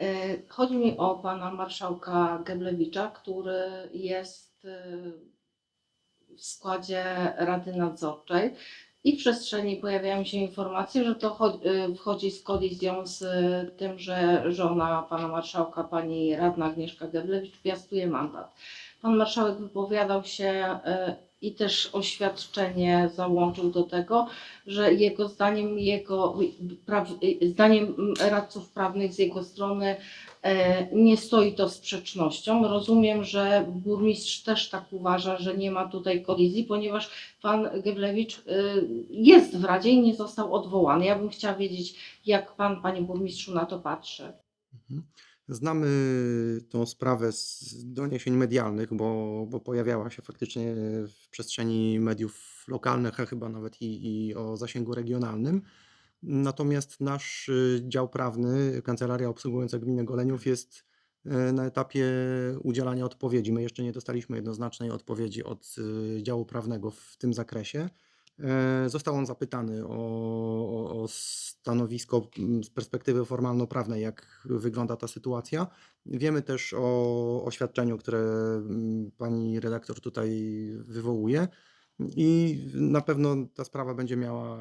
E, Chodzi mi o pana marszałka Geblewicza, który jest e, w składzie Rady Nadzorczej i w przestrzeni pojawiają się informacje, że to e, wchodzi z kolizją z tym, że żona pana marszałka, pani radna Agnieszka Geblewicz piastuje mandat. Pan marszałek wypowiadał się e, i też oświadczenie załączył do tego, że jego zdaniem, jego zdaniem radców prawnych z jego strony e, nie stoi to sprzecznością. Rozumiem, że burmistrz też tak uważa, że nie ma tutaj kolizji, ponieważ pan Geblewicz e, jest w Radzie i nie został odwołany. Ja bym chciała wiedzieć, jak pan, panie burmistrzu, na to patrzy. Znamy tą sprawę z doniesień medialnych, bo, bo pojawiała się faktycznie w przestrzeni mediów lokalnych, a chyba nawet i, i o zasięgu regionalnym. Natomiast nasz y, dział prawny, Kancelaria Obsługująca Gminę Goleniów jest y, na etapie udzielania odpowiedzi. My jeszcze nie dostaliśmy jednoznacznej odpowiedzi od y, działu prawnego w tym zakresie. E, Został on zapytany o, o, stanowisko mm, z perspektywy formalno-prawnej, jak wygląda ta sytuacja. Wiemy też o oświadczeniu, które mm, pani redaktor tutaj wywołuje. I na pewno ta sprawa będzie miała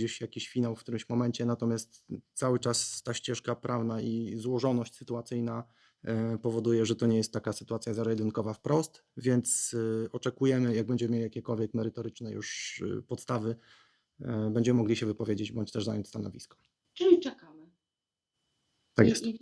gdzieś jakiś finał w którymś momencie, natomiast cały czas ta ścieżka prawna i złożoność sytuacyjna e, powoduje, że to nie jest taka sytuacja zero-jedynkowa wprost, więc e, oczekujemy, jak będziemy mieli jakiekolwiek merytoryczne już e, podstawy, będziemy mogli się wypowiedzieć bądź też zająć stanowisko. Czyli czekamy. Tak I- jest. I